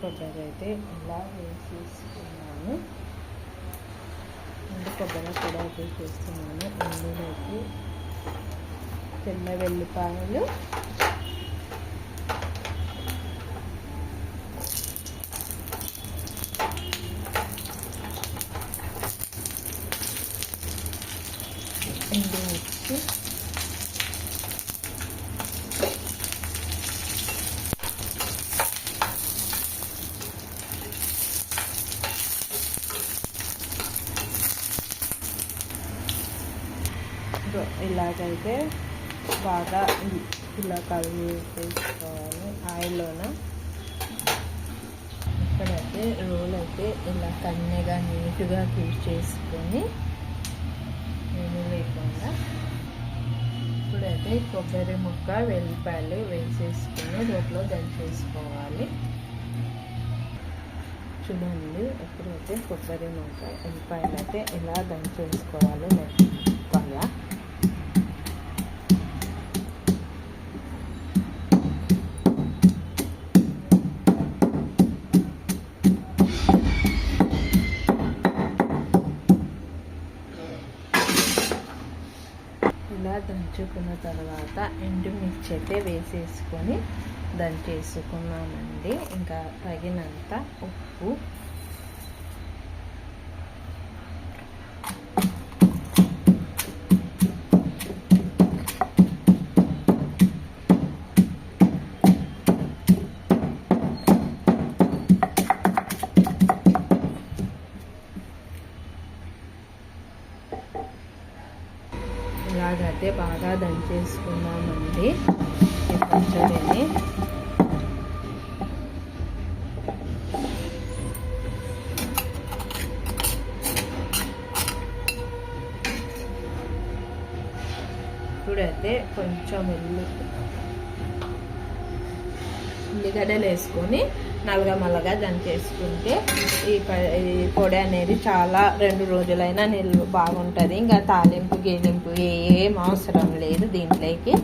కొబ్బరి అయితే ఇలా వేసేసుకున్నాను. ఎండు కొబ్బరి కూడా అయితే చేస్తున్నాను ఇందులోకి తెల్ల వెల్లిపాయలు. ఎండుమిర్చి ఇలాగైతే బాగా ఇలా కలిగి వేసుకోవాలి. ఆయిల్లోన ఇక్కడైతే రోల్ అయితే ఇలా కన్నెగా నీట్గా ఫిల్ చేసుకొని నేను లేకుండా ఇప్పుడైతే కొబ్బరి ముక్క వెల్లిపాయలు వేసేసుకొని రోట్లో దంచేసుకోవాలి. చూడండి ఎప్పుడైతే కొబ్బరి ముక్క వెల్లిపాయలు అయితే ఇలా దంచేసుకోవాలి మెత్తగా దంచుకున్న తర్వాత ఎండుమిర్చి అయితే వేసేసుకొని దంచేసుకున్నామండి. ఇంకా తగినంత ఉప్పు ఇలాగైతే బాగా దంచేసుకున్నామండి. ఈ పచ్చడిని ఇప్పుడైతే కొంచెం ఉల్లి ఉల్లిగడ్డలు వేసుకొని నల్లగా మల్లగా దంచేసుకుంటే ఈ ప- ఈ పొడి అనేది చాలా రెండు రోజులైనా నిల్వ బాగుంటుంది. ఇంకా తాలింపు గిలింపు ఏం అవసరం లేదు దీంట్లోకి.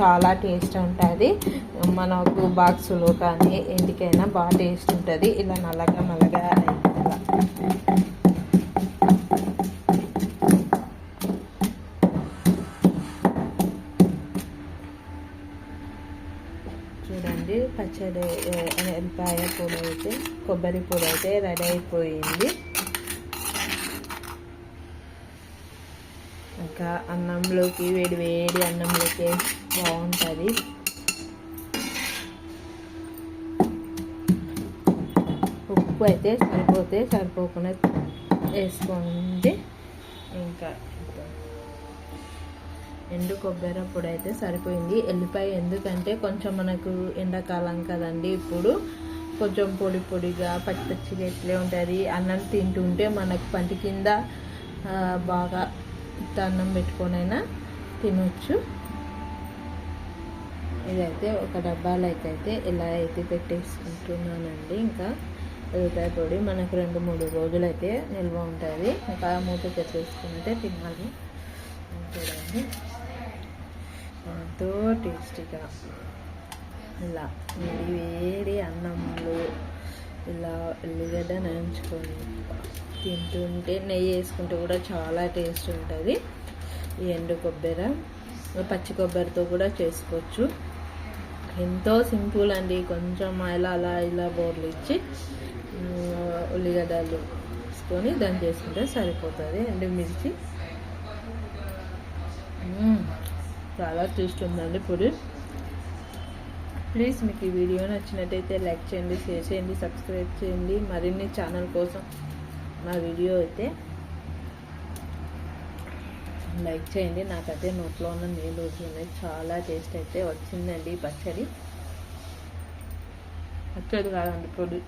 చాలా టేస్ట్ ఉంటుంది. మనకు బాక్సులో కానీ ఎందుకైనా బాగా టేస్ట్ ఉంటుంది. ఇలా నల్లగా మల్లగా చూడండి. పచ్చడి ఎల్లిపాయ పొడి అయితే కొబ్బరి పొడి అయితే రెడీ అయిపోయింది. ఇంకా అన్నంలోకి వేడి వేడి అన్నంలోకి బాగుంటుంది. ఉప్పు అయితే సరిపోతే సరిపోకుండా వేసుకోండి. ఇంకా ఎండు కొబ్బరి పొడి అయితే సరిపోయింది. ఎల్లిపాయ ఎందుకంటే కొంచెం మనకు ఎండాకాలం కదండి ఇప్పుడు. కొంచెం పొడి పొడిగా పచ్చి పచ్చిగా ఇట్లే ఉంటుంది. అన్నం తింటుంటే మనకు పంటి కింద బాగా అన్నం పెట్టుకొనైనా తినొచ్చు. ఇదైతే ఒక డబ్బాలో అయితే ఇలా అయితే పెట్టేసుకుంటున్నానండి ఇంకా. ఎల్లిపాయ పొడి మనకు రెండు మూడు రోజులు అయితే నిల్వ ఉంటుంది. ఇంకా మూత తెచ్చేసుకుంటే తినాలి. చూడండి. ఎంతో టేస్టీగా. ఇలా వేడి వేడి అన్నంలో ఇలా ఉల్లిగడ్డ నంచుకొని తింటుంటే నెయ్యి వేసుకుంటే కూడా చాలా టేస్ట్ ఉంటుంది. ఈ ఎండు కొబ్బరి పచ్చి కొబ్బరితో కూడా చేసుకోవచ్చు. ఎంతో సింపుల్ అండి. కొంచెం ఇలా అలా ఇలా బోర్లు ఇచ్చి ఉల్లిగడ్డలు వేసుకొని దాన్ని చేసుకుంటే సరిపోతుంది. ఎండు మిర్చి. చాలా టేస్ట్ ఉందండి పొడి ప్లీజ్ మీకు ఈ వీడియో నచ్చినట్టయితే లైక్ చేయండి షేర్ చేయండి సబ్స్క్రైబ్ చేయండి. మరిన్ని ఛానల్ కోసం నా వీడియో అయితే లైక్ చేయండి. నాకైతే నోట్లో ఉన్న నీళ్ళు వస్తున్నాయి చాలా టేస్ట్ అయితే వచ్చిందండి పచ్చడి. పచ్చడి కాదండి పొడి